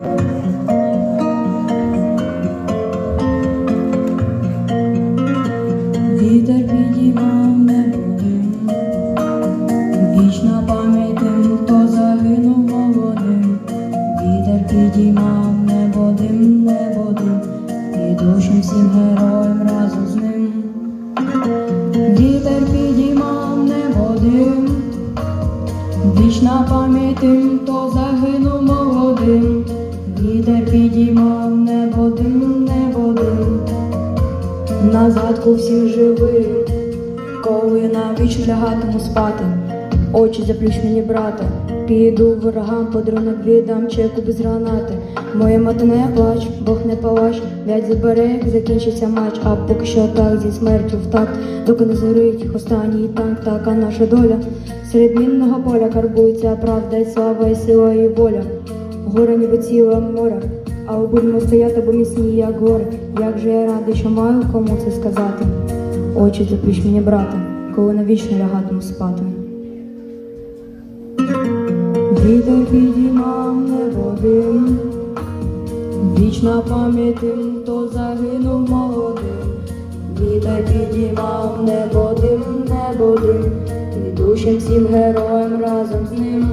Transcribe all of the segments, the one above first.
Вітер підіймав небо вічна пам'ять тим, хто загинув молодим. Вітер підіймав небо дим, небо дим, і душам всім героям разом з ним. Вітер підіймав небо дим, вічна пам'ять тим, хто загинув молодим. Вітер підіймав небо дим, небо дим. На згадку всіх живих, коли на віч лягатиму спати, очі заплющ мені, брате, піду ворогам подарунок віддам чеку без гранати. Моя мати не плач, Бог не палач, в'ять забере, як закінчиться матч, а поки що так зі смертю в такт, доки не зорить останній танк, така наша доля. Серед мінного поля карбується правда і слава, і сила, і воля. Горе ніби ціле море, але будемо стояти, бо міцні, як гори. Як же я радий, що маю кому це сказати. Очі заплющ мені, брате, коли навічно лягатиму спати. Вітер підіймав небо дим, вічна пам'ять хто загинув молодим. Вітер підіймав небо дим, небо дим, і душам всім героям разом з ним.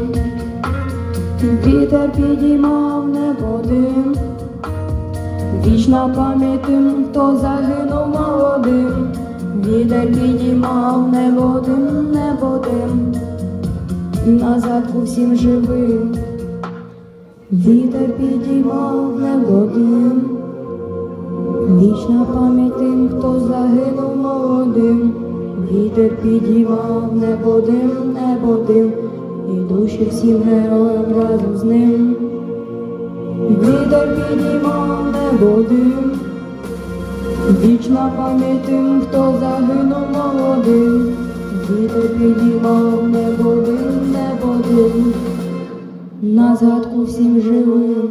Вітер підіймав небо дим, вічна пам'ять тим, хто загинув молодим. Вітер підіймав небо дим, небо дим, назад по всім живим. Вітер підіймав небо дим, вічна пам'ять тим, хто загинув молодим. Вітер підіймав небо дим, небо дим, і душі всім героям разом з ним. Вітер підіймав небо дим, вічна пам'ять тим, хто загинув молодим. Вітер підіймав небо дим, небо дим, на згадку всім живим.